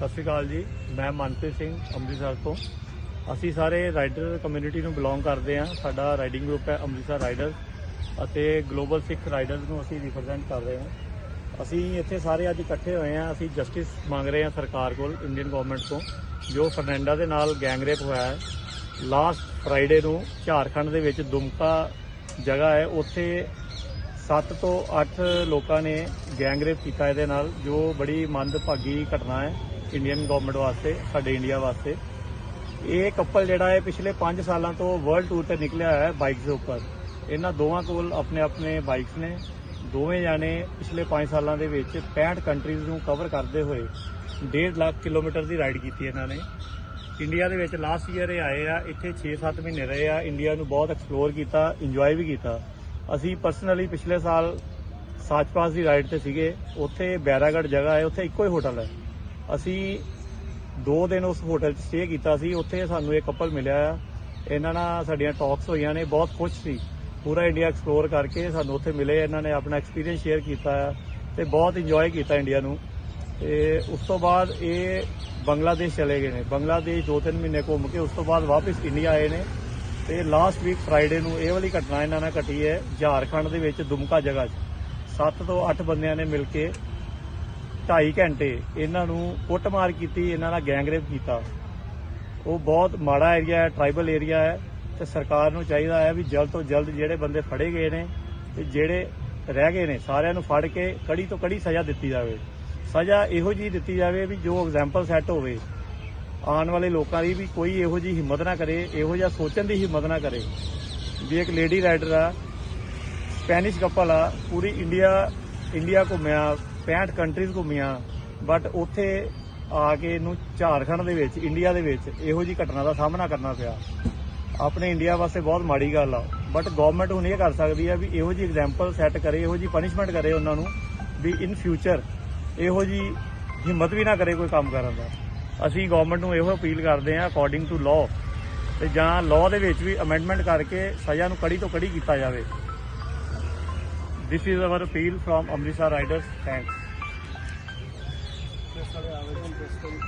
ਸਤਿ ਸ਼੍ਰੀ ਅਕਾਲ ਜੀ। ਮੈਂ ਮਨਪ੍ਰੀਤ ਸਿੰਘ, ਅੰਮ੍ਰਿਤਸਰ ਤੋਂ। ਅਸੀਂ ਸਾਰੇ ਰਾਈਡਰ ਕਮਿਊਨਿਟੀ ਨੂੰ ਬਿਲੋਂਗ ਕਰਦੇ ਹਾਂ। ਸਾਡਾ ਰਾਈਡਿੰਗ ਗਰੁੱਪ ਹੈ ਅੰਮ੍ਰਿਤਸਰ ਰਾਈਡਰਸ ਅਤੇ ਗਲੋਬਲ ਸਿੱਖ ਰਾਈਡਰਸ ਨੂੰ ਅਸੀਂ ਰਿਪਰੈਜ਼ੈਂਟ ਕਰ ਰਹੇ ਹਾਂ। ਅਸੀਂ ਇੱਥੇ ਸਾਰੇ ਅੱਜ ਇਕੱਠੇ ਹੋਏ ਹਾਂ। ਅਸੀਂ ਜਸਟਿਸ ਮੰਗ ਰਹੇ ਹਾਂ ਸਰਕਾਰ ਕੋਲ ਇੰਡੀਅਨ ਗਵਰਨਮੈਂਟ ਤੋਂ, ਜੋ ਫਰਨੈਂਡਾ ਦੇ ਨਾਲ ਗੈਂਗ ਰੇਪ ਹੋਇਆ ਹੈ। ਲਾਸਟ ਫਰਾਈਡੇ ਨੂੰ ਝਾਰਖੰਡ ਦੇ ਵਿੱਚ ਦੁਮਕਾ ਜਗ੍ਹਾ ਹੈ। ਉੱਥੇ 7 ਤੋਂ 8 ਲੋਕਾਂ ਨੇ ਗੈਂਗ ਰੇਪ ਕੀਤਾ ਇਹਦੇ ਨਾਲ, ਜੋ ਬੜੀ ਮੰਦਭਾਗੀ ਘਟਨਾ ਹੈ। ਇੰਡੀਅਨ ਗਵਰਨਮੈਂਟ ਵਾਸਤੇ, ਸਾਡੇ ਇੰਡੀਆ ਵਾਸਤੇ। ਇਹ ਕਪਲ ਜਿਹੜਾ ਹੈ, ਪਿਛਲੇ 5 ਸਾਲਾਂ ਤੋਂ ਵਰਲਡ ਟੂਰ ਤੇ ਨਿਕਲਿਆ ਹੈ ਬਾਈਕਸ ਦੇ ਉੱਪਰ। ਇਹਨਾਂ ਦੋਵਾਂ ਕੋਲ ਆਪਣੇ ਆਪਣੇ ਬਾਈਕਸ ਨੇ। ਦੋਵੇਂ ਜਾਣੇ ਪਿਛਲੇ 5 ਸਾਲਾਂ ਦੇ ਵਿੱਚ 65 ਕੰਟਰੀਜ਼ ਨੂੰ ਕਵਰ ਕਰਦੇ ਹੋਏ 1.5 ਲੱਖ ਕਿਲੋਮੀਟਰ ਦੀ ਰਾਈਡ ਕੀਤੀ ਇਹਨਾਂ ਨੇ। ਇੰਡੀਆ ਦੇ ਵਿੱਚ ਲਾਸਟ ਈਅਰ ਇਹ ਆਏ ਆ, ਇੱਥੇ 6-7 ਮਹੀਨੇ ਰਹੇ ਆ। ਇੰਡੀਆ ਨੂੰ ਬਹੁਤ ਐਕਸਪਲੋਰ ਕੀਤਾ ਇੰਜੋਏ ਵੀ ਕੀਤਾ। ਅਸੀਂ ਪਰਸਨਲੀ ਪਿਛਲੇ ਸਾਲ ਸਾਚਪਾਸ ਦੀ ਰਾਈਡ ਤੇ ਸੀਗੇ। ਉੱਥੇ ਬੈਰਾਗੜ ਜਗ੍ਹਾ ਹੈ, ਉੱਥੇ ਇੱਕੋ ਹੀ ਹੋਟਲ ਹੈ। ਅਸੀਂ ਦੋ ਦਿਨ ਉਸ ਹੋਟਲ 'ਚ ਸਟੇ ਕੀਤਾ ਸੀ, ਉੱਥੇ ਸਾਨੂੰ ਇੱਕ ਕਪਲ ਮਿਲਿਆ ਆ। ਇਹਨਾਂ ਨਾਲ ਸਾਡੀਆਂ ਟਾਕਸ ਹੋਈਆਂ ਨੇ, ਬਹੁਤ ਖੁਸ਼ ਸੀ। ਪੂਰਾ ਇੰਡੀਆ ਐਕਸਪਲੋਰ ਕਰਕੇ ਸਾਨੂੰ ਉੱਥੇ ਮਿਲੇ, ਇਹਨਾਂ ਨੇ ਆਪਣਾ ਐਕਸਪੀਰੀਅੰਸ ਸ਼ੇਅਰ ਕੀਤਾ ਆ ਤੇ ਬਹੁਤ ਇੰਜੋਏ ਕੀਤਾ ਇੰਡੀਆ ਨੂੰ। ਤੇ ਉਸ ਤੋਂ ਬਾਅਦ ਇਹ ਬੰਗਲਾਦੇਸ਼ ਚਲੇ ਗਏ ਨੇ। ਬੰਗਲਾਦੇਸ਼ ਦੋ ਤਿੰਨ ਮਹੀਨੇ ਘੁੰਮ ਕੇ ਉਸ ਤੋਂ ਬਾਅਦ ਵਾਪਸ ਇੰਡੀਆ ਆਏ ਨੇ। ਤੇ ਲਾਸਟ ਵੀਕ ਫਰਾਈਡੇ ਨੂੰ ਇਹ ਵਾਲੀ ਘਟਨਾ ਇਹਨਾਂ ਨਾਲ ਘਟੀ ਹੈ, ਝਾਰਖੰਡ ਦੇ ਵਿੱਚ ਦੁਮਕਾ ਜਗ੍ਹਾ 'ਚ। 7 ਤੋਂ 8 ਬੰਦਿਆਂ ਨੇ ਮਿਲ ਕੇ 2.5 ਘੰਟੇ ਇਹਨਾਂ ਨੂੰ ਕੁੱਟਮਾਰ ਕੀਤੀ, ਇਹਨਾਂ ਨਾਲ ਗੈਂਗਰੇਪ ਕੀਤਾ। ਉਹ ਬਹੁਤ ਮਾੜਾ ਏਰੀਆ ਹੈ ਟ੍ਰਾਈਬਲ ਏਰੀਆ ਹੈ ਤੇ ਸਰਕਾਰ ਨੂੰ ਚਾਹੀਦਾ ਹੈ ਵੀ ਜਲਦ ਤੋਂ ਜਲਦ ਜਿਹੜੇ ਬੰਦੇ ਫੜੇ ਗਏ ਨੇ ਤੇ ਜਿਹੜੇ ਰਹਿ ਗਏ ਨੇ, ਸਾਰਿਆਂ ਨੂੰ ਫੜ ਕੇ ਕੜੀ ਤੋਂ ਕੜੀ ਸਜ਼ਾ ਦਿੱਤੀ ਜਾਵੇ। ਸਜ਼ਾ ਇਹੋ ਜੀ ਦਿੱਤੀ ਜਾਵੇ ਵੀ ਜੋ ਐਗਜ਼ਾਮਪਲ ਸੈੱਟ ਹੋਵੇ, ਆਉਣ ਵਾਲੇ ਲੋਕਾਂ ਦੀ ਵੀ ਕੋਈ ਇਹੋ ਜੀ ਹਿੰਮਤ ਨਾ ਕਰੇ, ਇਹੋ ਜਿਹਾ ਸੋਚਣ ਦੀ ਹਿੰਮਤ ਨਾ ਕਰੇ। ਵੀ ਇੱਕ ਲੇਡੀ ਰਾਈਡਰ ਆ ਸਪੈਨਿਸ਼ ਕਪਲ ਆ, ਪੂਰੀ ਇੰਡੀਆ ਇੰਡੀਆ ਘੁੰਮਿਆ 65 ਕੰਟਰੀਜ਼ ਘੁੰਮੀਆਂ ਬਟ ਉੱਥੇ ਆ ਕੇ ਇਹਨੂੰ ਝਾਰਖੰਡ ਦੇ ਵਿੱਚ ਇੰਡੀਆ ਦੇ ਵਿੱਚ ਇਹੋ ਜੀ ਘਟਨਾ ਦਾ ਸਾਹਮਣਾ ਕਰਨਾ ਪਿਆ। ਆਪਣੇ ਇੰਡੀਆ ਵਾਸਤੇ ਬਹੁਤ ਮਾੜੀ ਗੱਲ ਆ ਬਟ ਗਵਰਨਮੈਂਟ ਹੁਣ ਇਹ ਕਰ ਸਕਦੀ ਹੈ ਵੀ ਇਹੋ ਜੀ ਐਗਜ਼ਾਮਪਲ ਸੈੱਟ ਕਰੇ, ਇਹੋ ਜੀ ਪਨਿਸ਼ਮੈਂਟ ਕਰੇ ਉਹਨਾਂ ਨੂੰ ਵੀ ਇਨ ਫਿਊਚਰ ਇਹੋ ਜੀ ਹਿੰਮਤ ਵੀ ਨਾ ਕਰੇ ਕੋਈ ਕੰਮ ਕਰਨ ਦਾ। ਅਸੀਂ ਗਵਰਨਮੈਂਟ ਨੂੰ ਇਹੋ ਅਪੀਲ ਕਰਦੇ ਹਾਂ ਅਕੋਰਡਿੰਗ ਟੂ ਲਾਅ ਤੇ ਜਾਂ ਲਾਅ ਦੇ ਵਿੱਚ ਵੀ ਅਮੈਂਡਮੈਂਟ ਕਰਕੇ ਸਜ਼ਾ ਨੂੰ ਕੜੀ ਤੋਂ ਕੜੀ ਕੀਤਾ ਜਾਵੇ। This is our appeal from Amritsar riders thanks